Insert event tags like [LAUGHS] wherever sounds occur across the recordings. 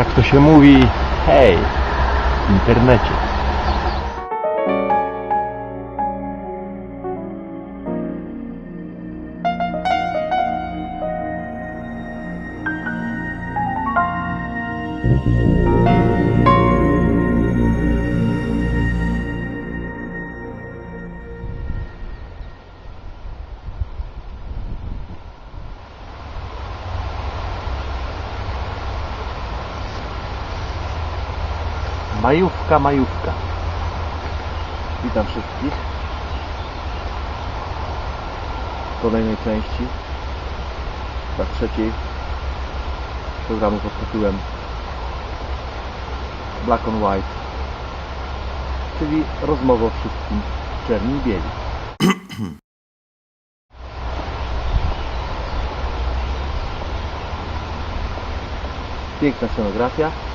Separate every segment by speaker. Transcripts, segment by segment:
Speaker 1: Jak to się mówi, hej, w internecie. Majówka, majówka.
Speaker 2: Witam wszystkich w kolejnej części, tak trzeciej programu pod tytułem Black on White, czyli rozmowa o wszystkim czerni i bieli. [CLEARS THROAT] Piękna scenografia.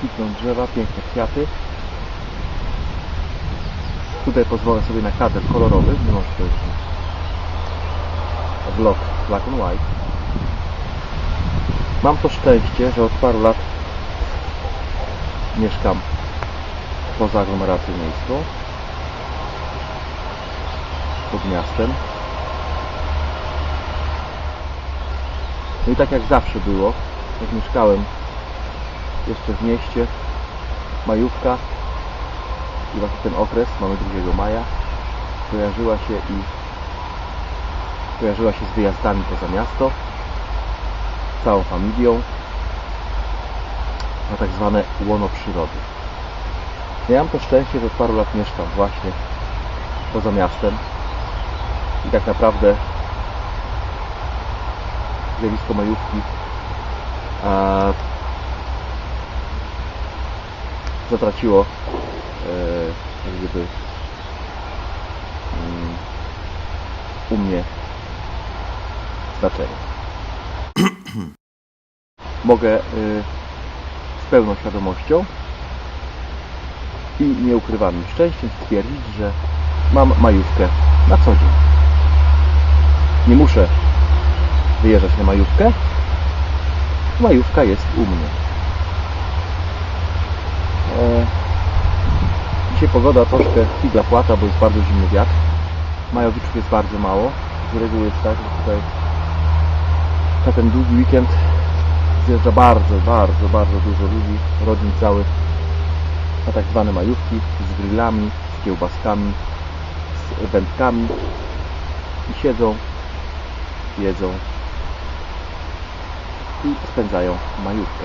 Speaker 2: Kwitną drzewa, piękne kwiaty. Tutaj pozwolę sobie na kadr kolorowy, nie może to już vlog black and white. Mam to szczęście, że od paru lat mieszkam poza aglomeracją miejską, pod miastem. No i tak jak zawsze było, jak mieszkałem jeszcze w mieście. Majówka. I właśnie ten okres, mamy 2 maja kojarzyła się i kojarzyła się z wyjazdami poza miasto całą familią na tak zwane łono przyrody. Ja mam to szczęście, że od paru lat mieszkam właśnie poza miastem. I tak naprawdę zjawisko majówki a, zatraciło e, jak gdyby mm, u mnie znaczenie. [CLEARS THROAT] Mogę e, z pełną świadomością i nieukrywanym szczęściem stwierdzić, że mam majówkę na co dzień. Nie muszę wyjeżdżać na majówkę. Majówka jest u mnie. E, Dzisiaj pogoda troszkę figla płata, bo jest bardzo zimny wiatr. Majowiczów jest bardzo mało. Z reguły jest tak, że tutaj na ten długi weekend zjeżdża bardzo, bardzo, bardzo dużo ludzi, rodzin całych na tak zwane majówki z grillami, z kiełbaskami, z wędkami i siedzą, jedzą i spędzają majówkę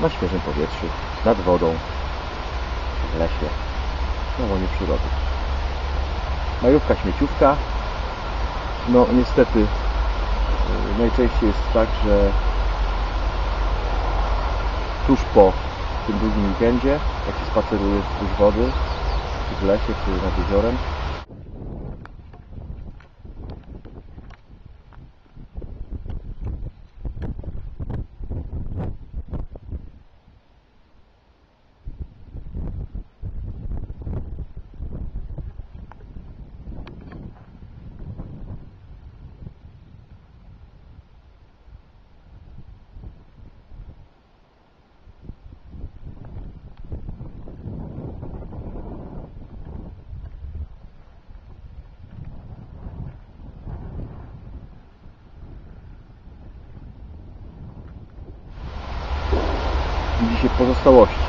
Speaker 2: na świeżym powietrzu, nad wodą, w lesie, na łonie przyrody. Majówka, śmieciówka. No niestety yy, najczęściej jest tak, że tuż po tym długim weekendzie, jak się spaceruje wzdłuż wody, czy w lesie, czy nad jeziorem, widzi się pozostałości.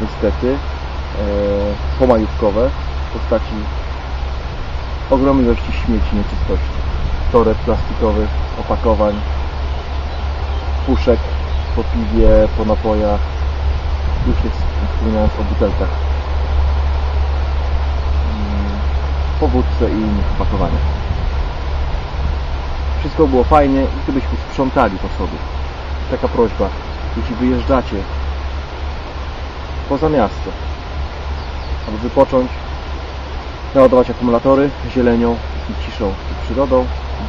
Speaker 2: Niestety e, pomajówkowe w postaci ogromnej ilości śmieci, nieczystości, toreb plastikowych, opakowań, puszek po piwie, po napojach, już nie wspominając o butelkach, mm, po wódce i innych opakowaniach wszystko było fajnie i gdybyśmy sprzątali po sobie. Taka prośba, jeśli wyjeżdżacie poza miasto, aby wypocząć, naładować akumulatory zielenią i ciszą i przyrodą,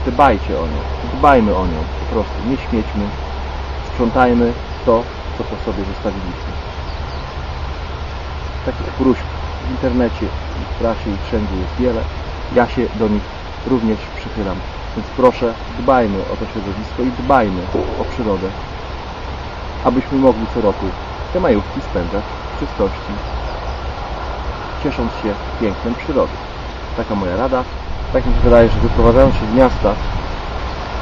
Speaker 2: dbajcie o nią, dbajmy o nią, po prostu, nie śmiećmy, sprzątajmy to, co po sobie zostawiliśmy. Takich próśb w internecie, w prasie i wszędzie jest wiele ja się do nich również przychylam. Więc proszę, dbajmy o to środowisko i dbajmy o przyrodę, abyśmy mogli co roku te majówki spędzać w czystości, ciesząc się pięknem przyrody. Taka moja rada. Tak mi się wydaje, że wyprowadzając się z miasta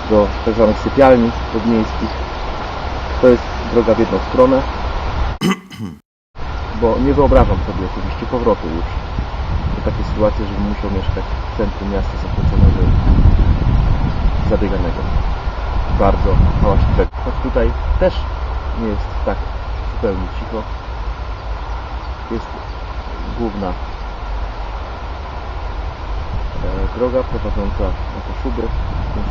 Speaker 2: do tak zwanych sypialni podmiejskich, to jest droga w jedną stronę, [CLEARS THROAT] bo nie wyobrażam sobie oczywiście powrotu już do takiej sytuacji, żebym musiał mieszkać w centrum miasta zakręconego i zabieganego. Bardzo hałaśliwego. Choć tutaj też nie jest tak zupełnie cicho. Jest główna e, droga prowadząca na Kaszuby, więc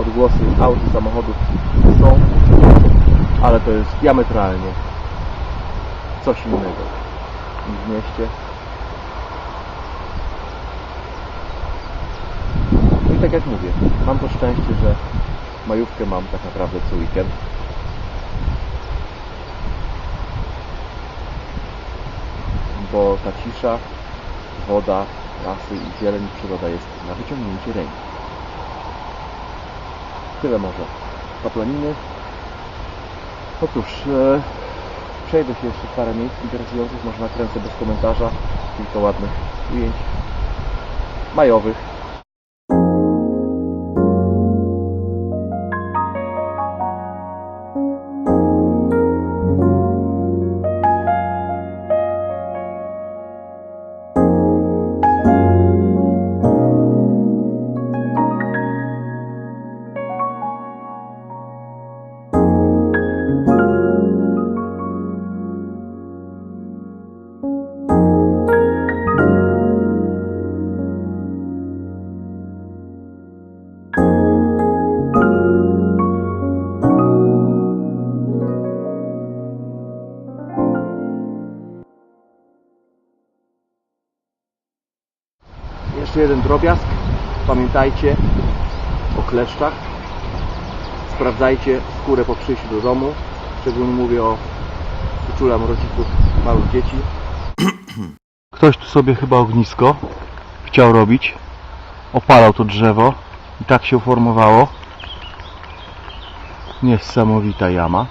Speaker 2: odgłosy aut i samochodów są, ale to jest diametralnie coś innego niż w mieście. I tak jak mówię, mam to szczęście, że majówkę mam tak naprawdę co weekend. Bo ta cisza, woda, lasy i zieleń, przyroda jest na wyciągnięcie ręki. Tyle może. Paplaniny. Otóż e, przejdę się jeszcze parę miejsc interesujących, może nakręcę bez komentarza kilka ładnych ujęć majowych. Jeszcze jeden drobiazg. Pamiętajcie o kleszczach. Sprawdzajcie skórę po przyjściu do domu. Szczególnie mówię o uczulam rodziców małych dzieci. [CLEARS THROAT] Ktoś tu sobie chyba ognisko chciał robić. Opalał to drzewo i tak się uformowało. Niesamowita jama.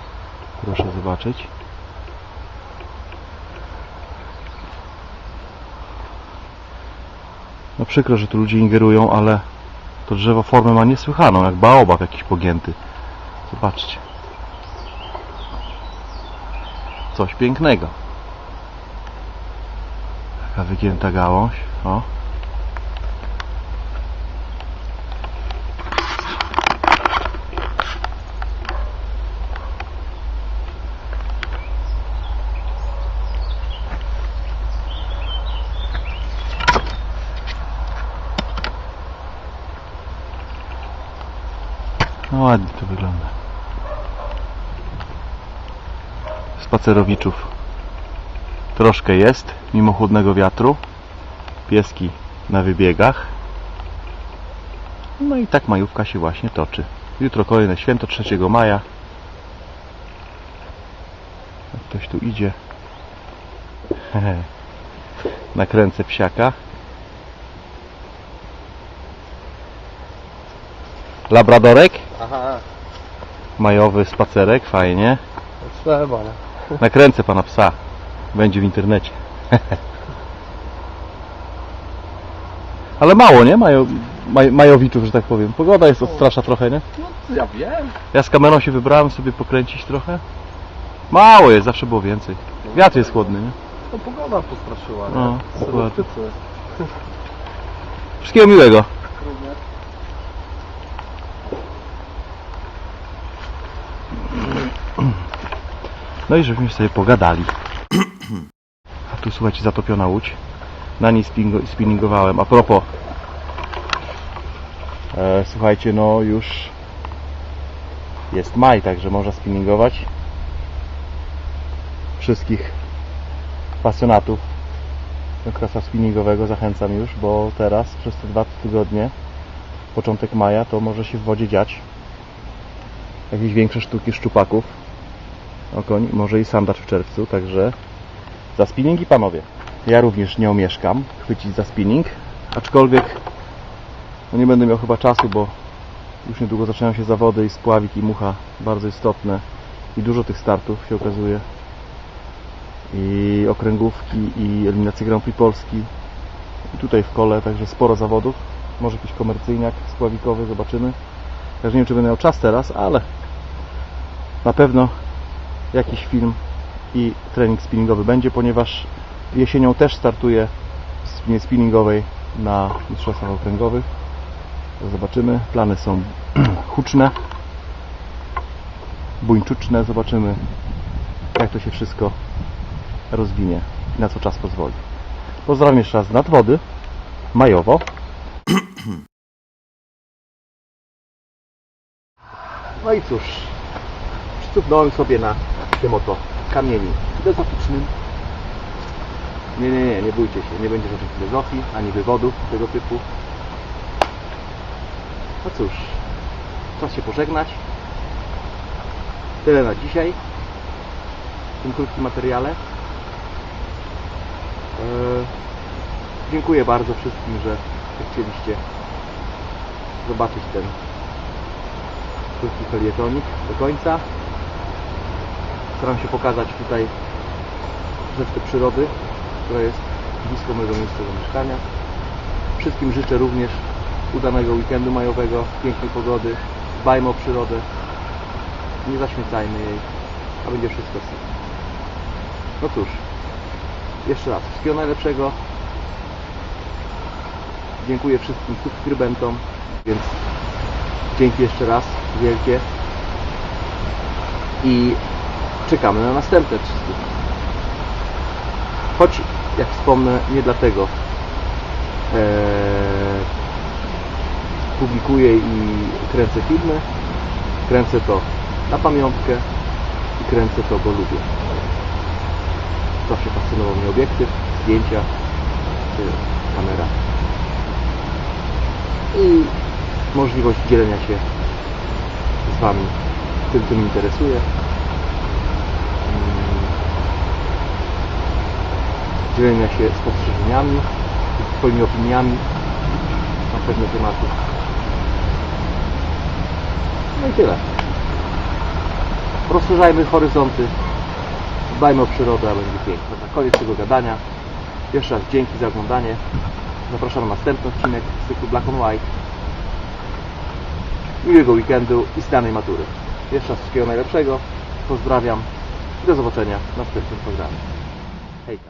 Speaker 2: Proszę zobaczyć. No przykro, że tu ludzie ingerują, ale to drzewo formę ma niesłychaną, jak baobab jakiś pogięty. Zobaczcie. Coś pięknego. Taka wygięta gałąź. O. No ładnie to wygląda. Spacerowiczów troszkę jest, mimo chłodnego wiatru. Pieski na wybiegach. No i tak majówka się właśnie toczy. Jutro kolejne święto 3 maja. Ktoś tu idzie. [LAUGHS] Nakręcę psiaka. Labradorek?
Speaker 3: Aha,
Speaker 2: Majowy spacerek, fajnie.
Speaker 3: trzeba, nie?
Speaker 2: Nakręcę pana psa. Będzie w internecie. [LAUGHS] Ale mało, nie? Majo, maj, majowiczów, że tak powiem. Pogoda jest odstrasza trochę, nie?
Speaker 3: No, ja wiem.
Speaker 2: Ja z kamerą się wybrałem sobie pokręcić trochę. Mało jest, zawsze było więcej. Wiatr jest chłodny, nie?
Speaker 3: To pogoda postraszyła, nie?
Speaker 2: No, dokładnie. Wszystkiego miłego.
Speaker 3: Również.
Speaker 2: No i żebyśmy sobie pogadali. A tu słuchajcie, zatopiona łódź. Na niej spinningowałem. A propos. E, słuchajcie, no już jest maj, także można spinningować. Wszystkich pasjonatów krasa spinningowego zachęcam już, bo teraz przez te dwa tygodnie, początek maja, to może się w wodzie dziać. Jakieś większe sztuki szczupaków okoń, może i sandacz w czerwcu, także za spinningi panowie. Ja również nie omieszkam chwycić za spinning, Aczkolwiek no nie będę miał chyba czasu, bo już niedługo zaczynają się zawody i spławik i mucha bardzo istotne i dużo tych startów się okazuje. I okręgówki i eliminacje Grand Prix Polski. I tutaj w kole, także sporo zawodów. Może jakiś komercyjniak spławikowy, zobaczymy. Także nie wiem czy będę miał czas teraz, ale na pewno jakiś film i trening spinningowy będzie, ponieważ jesienią też startuję w spinie spinningowej na mistrzostwach okręgowych zobaczymy, plany są [CLEARS THROAT] huczne buńczuczne, zobaczymy jak to się wszystko rozwinie i na co czas pozwoli. Pozdrawiam jeszcze raz z nadwody, majowo. No i cóż, przystupnąłem sobie na tym oto kamieni filozoficznym. Nie, nie, nie, nie bójcie się, nie będzie żadnych filozofii, ani wywodów tego typu. No cóż, czas się pożegnać. Tyle na dzisiaj w tym krótkim materiale. Eee, dziękuję bardzo wszystkim, że chcieliście zobaczyć ten krótki felietonik do końca. Staram się pokazać tutaj resztę przyrody, która jest blisko mojego miejsca zamieszkania. Wszystkim życzę również udanego weekendu majowego, pięknej pogody, dbajmy o przyrodę, nie zaśmiecajmy jej, a będzie wszystko super. No cóż, jeszcze raz, wszystkiego najlepszego. Dziękuję wszystkim subskrybentom, więc dzięki jeszcze raz wielkie i czekamy na następne 300. Choć, jak wspomnę, nie dlatego eee, publikuję i kręcę filmy. Kręcę to na pamiątkę i kręcę to, bo lubię. Zawsze fascynował mnie obiektyw, zdjęcia czy kamera. I możliwość dzielenia się z Wami tym, co mnie interesuje. Dzielenia się spostrzeżeniami, swoimi opiniami na pewne tematy. No i tyle. Rozszerzajmy horyzonty, dbajmy o przyrodę, a będzie pięknie. Na koniec tego gadania jeszcze raz dzięki za oglądanie. Zapraszam na następny odcinek z cyklu Black on White. Miłego weekendu i stanej matury. Jeszcze raz wszystkiego najlepszego. Pozdrawiam do zobaczenia w następnym programie. Hejka.